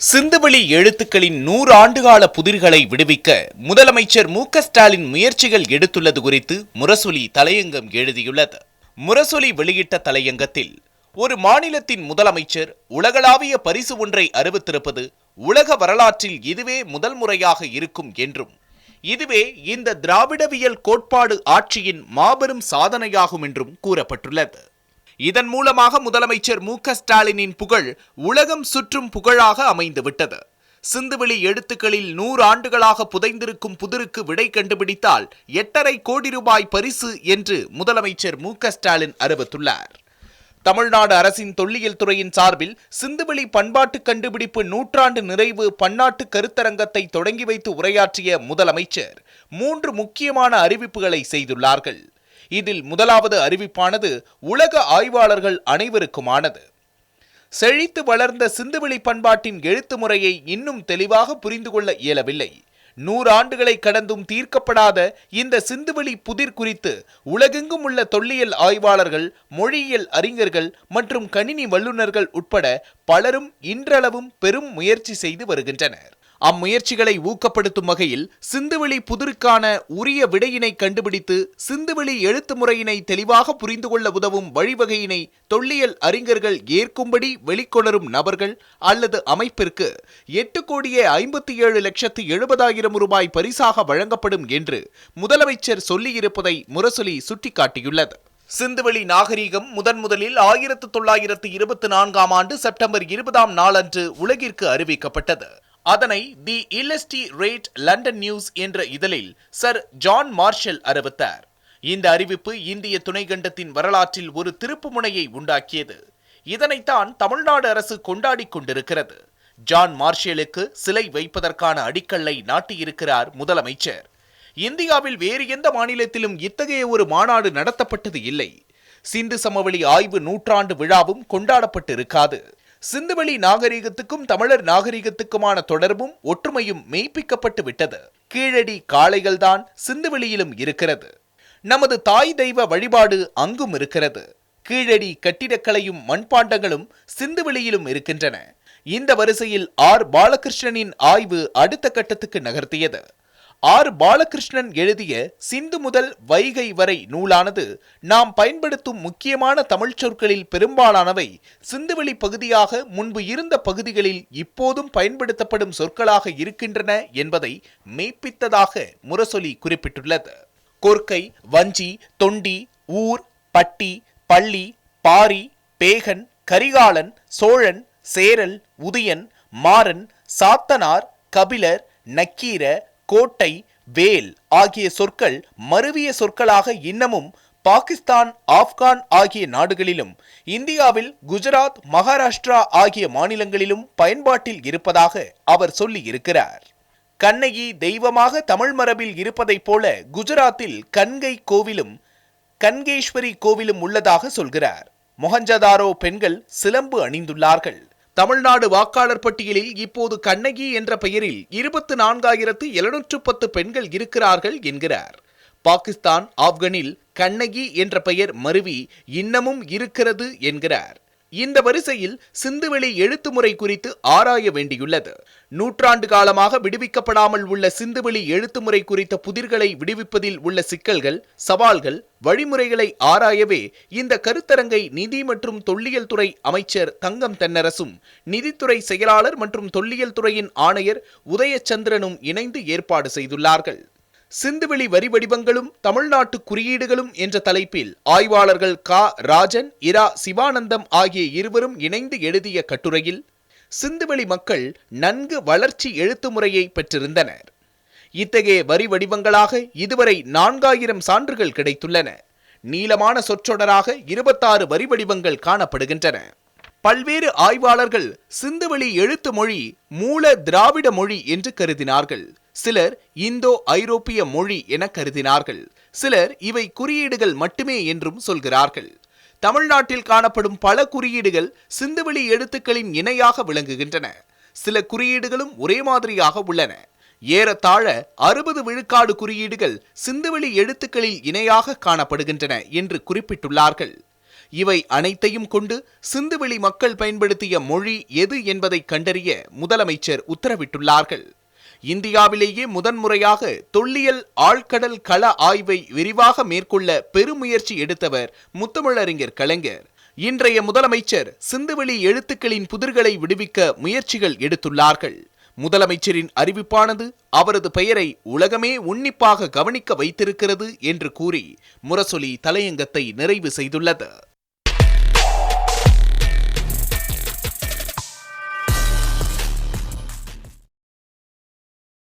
சிந்துவெளி எழுத்துக்களின் நூறு ஆண்டுகால புதிர்களை விடுவிக்க முதலமைச்சர் மு ஸ்டாலின் முயற்சிகள் எடுத்துள்ளது குறித்து முரசொலி தலையங்கம் எழுதியுள்ளது. முரசொலி வெளியிட்ட தலையங்கத்தில் ஒரு மாநிலத்தின் முதலமைச்சர் உலகளாவிய பரிசு ஒன்றை அறிவித்திருப்பது உலக வரலாற்றில் இதுவே முதல் முறையாக இருக்கும் என்றும் இதுவே இந்த திராவிடவியல் கோட்பாடு ஆட்சியின் மாபெரும் சாதனையாகும் என்றும் கூறப்பட்டுள்ளது. இதன் மூலமாக முதலமைச்சர் மு ஸ்டாலினின் புகழ் உலகம் சுற்றும் புகழாக அமைந்துவிட்டது. சிந்துவெளி எழுத்துக்களில் நூறு ஆண்டுகளாக புதைந்திருக்கும் புதிருக்கு விடை கண்டுபிடித்தால் எட்டரை கோடி ரூபாய் பரிசு என்று முதலமைச்சர் மு ஸ்டாலின் அறிவித்துள்ளார். தமிழ்நாடு அரசின் தொல்லியல் துறையின் சார்பில் சிந்துவெளி பண்பாட்டு கண்டுபிடிப்பு நூற்றாண்டு நிறைவு பன்னாட்டு கருத்தரங்கத்தை தொடங்கி வைத்து உரையாற்றிய முதலமைச்சர் மூன்று முக்கியமான அறிவிப்புகளை செய்துள்ளார்கள். இதில் முதலாவது அறிவிப்பானது உலக ஆய்வாளர்கள் அனைவருக்குமானது. செழித்து வளர்ந்த சிந்துவெளி பண்பாட்டின் எழுத்து முறையை இன்னும் தெளிவாக புரிந்து கொள்ள இயலவில்லை. நூறு ஆண்டுகளை கடந்தும் தீர்க்கப்படாத இந்த சிந்துவெளி புதிர் குறித்து உலகெங்கும் உள்ள தொல்லியல் ஆய்வாளர்கள் மொழியியல் அறிஞர்கள் மற்றும் கணினி வல்லுநர்கள் உட்பட பலரும் இன்றளவும் பெரும் முயற்சி செய்து வருகின்றனர். அம்முயற்சிகளை ஊக்கப்படுத்தும் வகையில் சிந்துவெளி புதிருக்கான உரிய விடையினை கண்டுபிடித்து சிந்துவெளி எழுத்து முறையினை தெளிவாக புரிந்து கொள்ள உதவும் வழிவகையினை தொல்லியல் அறிஞர்கள் ஏற்கும்படி வெளிக்கொணரும் நபர்கள் அல்லது அமைப்பிற்கு எட்டு கோடியே ஐம்பத்தி ஏழு லட்சத்து எழுபதாயிரம் ரூபாய் பரிசாக வழங்கப்படும் என்று முதலமைச்சர் சொல்லியிருப்பதை முரசொலி சுட்டிக்காட்டியுள்ளது. சிந்துவெளி நாகரீகம் முதன் முதலில் ஆயிரத்து தொள்ளாயிரத்து இருபத்தி நான்காம் ஆண்டு செப்டம்பர் இருபதாம் நாளன்று உலகிற்கு அறிவிக்கப்பட்டது. அதனை the illustrated London news என்ற இதழில் சர் ஜான் மார்ஷல் அறிவித்தார். இந்த அறிவிப்பு இந்திய துணைக்கண்டத்தின் வரலாற்றில் ஒரு திருப்புமுனையை உண்டாக்கியது. இதனைத்தான் தமிழ்நாடு அரசு கொண்டாடிக் கொண்டிருக்கிறது. ஜான் மார்ஷலுக்கு சிலை வைப்பதற்கான அடிக்கல்லை நாட்டியிருக்கிறார் முதலமைச்சர். இந்தியாவில் வேறு எந்த மாநிலத்திலும் இத்தகைய ஒரு மாநாடு நடத்தப்பட்டது இல்லை. சிந்து சமவெளி ஆய்வு நூற்றாண்டு விழாவும் கொண்டாடப்பட்டிருக்காது. சிந்துவெளி நாகரிகத்துக்கும் தமிழர் நாகரிகத்துக்குமான தொடர்பும் ஒற்றுமையும் மெய்ப்பிக்கப்பட்டு விட்டது. கீழடி காளைகள்தான் சிந்துவெளியிலும் இருக்கிறது. நமது தாய் தெய்வ வழிபாடு அங்கும் இருக்கிறது. கீழடி கட்டிடக்கலையும் மண்பாண்டங்களும் சிந்துவெளியிலும் இருக்கின்றன. இந்த வரிசையில் ஆர். பாலகிருஷ்ணனின் ஆய்வு அடுத்த கட்டத்துக்கு நகர்த்தியது. ஆர் பாலகிருஷ்ணன் எழுதிய சிந்து முதல் வைகை வரை நூலானது நாம் பயன்படுத்தும் முக்கியமான தமிழ்ச் சொற்களில் பெரும்பாலானவை சிந்துவெளி பகுதியாக முன்பு இருந்த பகுதிகளில் இப்போதும் பயன்படுத்தப்படும் சொற்களாக இருக்கின்றன என்பதை மெய்ப்பித்ததாக முரசொலி குறிப்பிட்டுள்ளது. கொர்க்கை வஞ்சி தொண்டி ஊர் பட்டி பள்ளி பாரி பேகன் கரிகாலன் சோழன் சேரல் உதயன் மாறன் சாத்தனார் கபிலர் நக்கீர கோட்டை வேல் ஆகிய சொற்கள் மருவிய சொற்களாக இன்னமும் பாகிஸ்தான் ஆப்கான் ஆகிய நாடுகளிலும் இந்தியாவில் குஜராத் மகாராஷ்டிரா ஆகிய மாநிலங்களிலும் பயன்பாட்டில் இருப்பதாக அவர் சொல்லி இருக்கிறார். கண்ணகி தெய்வமாக தமிழ் மரபில் இருப்பதைப் போல குஜராத்தில் கண்கை கோவிலும் கன்கேஸ்வரி கோவிலும் உள்ளதாக சொல்கிறார். மொஹஞ்சதாரோ பெண்கள் சிலம்பு அணிந்துள்ளார்கள். தமிழ்நாடு வாக்காளர் பட்டியலில் இப்போது கண்ணகி என்ற பெயரில் இருபத்து நான்காயிரத்து எழுநூற்று பத்து பெண்கள் இருக்கிறார்கள் என்கிறார். பாகிஸ்தான் ஆப்கனில் கண்ணகி என்ற பெயர் மருவி இன்னமும் இருக்கிறது என்கிறார். இந்த வரிசையில் சிந்துவெளி எழுத்து முறை குறித்து ஆராய வேண்டியுள்ளது. நூற்றாண்டு காலமாக விடுவிக்கப்படாமல் உள்ள சிந்துவெளி எழுத்து முறை குறித்த புதிர்களை விடுவிப்பதில் உள்ள சிக்கல்கள் சவால்கள் வழிமுறைகளை ஆராயவே இந்த கருத்தரங்கை நிதி மற்றும் தொல்லியல் துறை அமைச்சர் தங்கம் தென்னரசும் நிதித்துறை செயலாளர் மற்றும் தொல்லியல் துறையின் ஆணையர் உதயச்சந்திரனும் இணைந்து ஏற்பாடு செய்துள்ளார்கள். சிந்துவெளி வரி வடிவங்களும் தமிழ்நாட்டு குறியீடுகளும் என்ற தலைப்பில் ஆய்வாளர்கள் கா. ராஜன் இரா. சிவானந்தம் ஆகிய இருவரும் இணைந்து எழுதிய கட்டுரையில் சிந்துவெளி மக்கள் நன்கு வளர்ச்சி எழுத்து முறையை பெற்றிருந்தனர். இத்தகைய வரி வடிவங்களாக இதுவரை நான்காயிரம் சான்றுகள் கிடைத்துள்ளன. நீளமான சொற்றொடராக இருபத்தாறு வரி வடிவங்கள் காணப்படுகின்றன. பல்வேறு ஆய்வாளர்கள் சிந்துவெளி எழுத்து மொழி மூல திராவிட மொழி என்று கருதினார்கள். சிலர் இந்தோ ஐரோப்பிய மொழி என கருதினார்கள். சிலர் இவை குறியீடுகள் மட்டுமே என்றும் சொல்கிறார்கள். தமிழ்நாட்டில் காணப்படும் பல குறியீடுகள் சிந்துவெளி எழுத்துக்களின் இணையாக விளங்குகின்றன. சில குறியீடுகளும் ஒரே மாதிரியாக உள்ளன. ஏறத்தாழ அறுபது விழுக்காடு குறியீடுகள் சிந்துவெளி எழுத்துக்களில் இணையாக காணப்படுகின்றன என்று குறிப்பிட்டுள்ளார்கள். இவை அனைத்தையும் கொண்டு சிந்துவெளி மக்கள் பயன்படுத்திய மொழி எது என்பதை கண்டறிய முதலமைச்சர் உத்தரவிட்டுள்ளார்கள். இந்தியாவிலேயே முதன்முறையாக தொல்லியல் ஆழ்கடல் கள ஆய்வை விரிவாக மேற்கொள்ள பெருமுயற்சி எடுத்தவர் முத்தமிழறிஞர் கலைஞர். இன்றைய முதலமைச்சர் சிந்துவெளி எழுத்துக்களின் புதிர்களை விடுவிக்க முயற்சிகள் எடுத்துள்ளார்கள். முதலமைச்சரின் அறிவிப்பானது அவரது பெயரை உலகமே உன்னிப்பாக கவனிக்க வைத்திருக்கிறது என்று கூறி முரசொலி தலையங்கத்தை நிறைவு செய்துள்ளது.